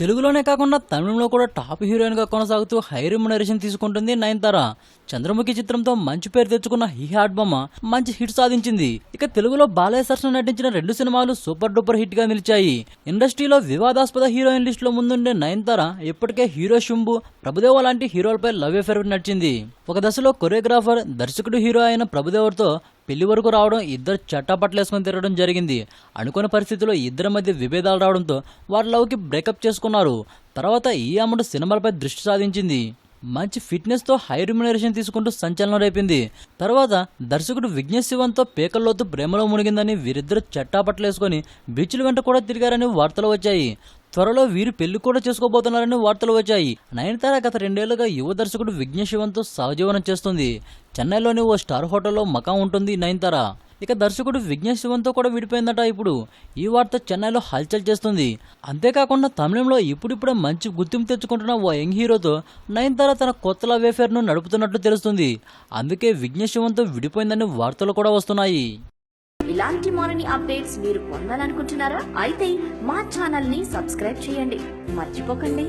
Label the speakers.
Speaker 1: తెలుగులోనే కాకుండా తమిళంలో కూడా టాప్ హీరోయిన్గా కొనసాగుతూ హై రెమ్యునరేషన్ తీసుకుంటుంది నయనతార. చంద్రముఖి చిత్రంతో మంచి పేరు తెచ్చుకున్న ఈ హాట్ బొమ్మ మంచి హిట్ సాధించింది. ఇక తెలుగులో బాలయ్య సరసన నటించిన రెండు సినిమాలు సూపర్ డూపర్ హిట్గా నిలిచాయి. ఇండస్ట్రీలో వివాదాస్పద హీరోయిన్ లిస్ట్లో ముందుండే నయనతార ఇప్పటికే హీరో శుంభు ప్రభుదేవ లాంటి హీరోలపై లవ్ ఎఫేర్ నడిచింది. ఒక దశలో కొరియోగ్రాఫర్ దర్శకుడు హీరో అయిన ప్రభుదేవర్తో పెళ్ళి వరకు రావడం ఇద్దరు చట్టాపట్లేసుకొని తిరగడం జరిగింది. అనుకున్న పరిస్థితిలో ఇద్దరి మధ్య విభేదాలు రావడంతో వారి లవ్కి బ్రేకప్ చేసుకున్నారు. తర్వాత ఈ అమ్మడు సినిమాలపై దృష్టి సాధించింది. మంచి ఫిట్నెస్తో హై రిమ్యునరేషన్ తీసుకుంటూ సంచలనం రేపింది. తర్వాత దర్శకుడు విఘ్నేష్ శివన్తో పేకల్లోతు ప్రేమలో మునిగిందని వీరిద్దరు చట్టాపట్లేసుకొని బీచ్ల వెంట కూడా తిరిగారని వార్తలు వచ్చాయి. త్వరలో వీరు పెళ్ళి కూడా చేసుకోబోతున్నారని వార్తలు వచ్చాయి. నయనతార గత రెండేళ్ళుగా యువ దర్శకుడు విఘ్నేష్ శివన్తో సహజీవనం చేస్తుంది. చెన్నైలోని ఓ స్టార్ హోటల్లో మకాం ఉంటుంది నయనతార. ఇక దర్శకుడు విఘ్నేష్ శివన్తో కూడా విడిపోయిందట ఇప్పుడు. ఈ వార్త చెన్నైలో హల్చల్ చేస్తుంది. అంతేకాకుండా తమిళంలో ఇప్పుడిప్పుడే మంచి గుర్తింపు తెచ్చుకుంటున్న ఓ యంగ్ హీరోతో నయనతార తన కొత్త లవ్ అఫేర్ను నడుపుతున్నట్లు తెలుస్తుంది. అందుకే విఘ్నేష్ శివన్తో విడిపోయిందని వార్తలు కూడా వస్తున్నాయి.
Speaker 2: ఇలాంటి మరిన్ని అప్డేట్స్ మీరు పొందాలనుకుంటున్నారా? అయితే మా ఛానల్ని సబ్స్క్రైబ్ చేయండి. మర్చిపోకండి.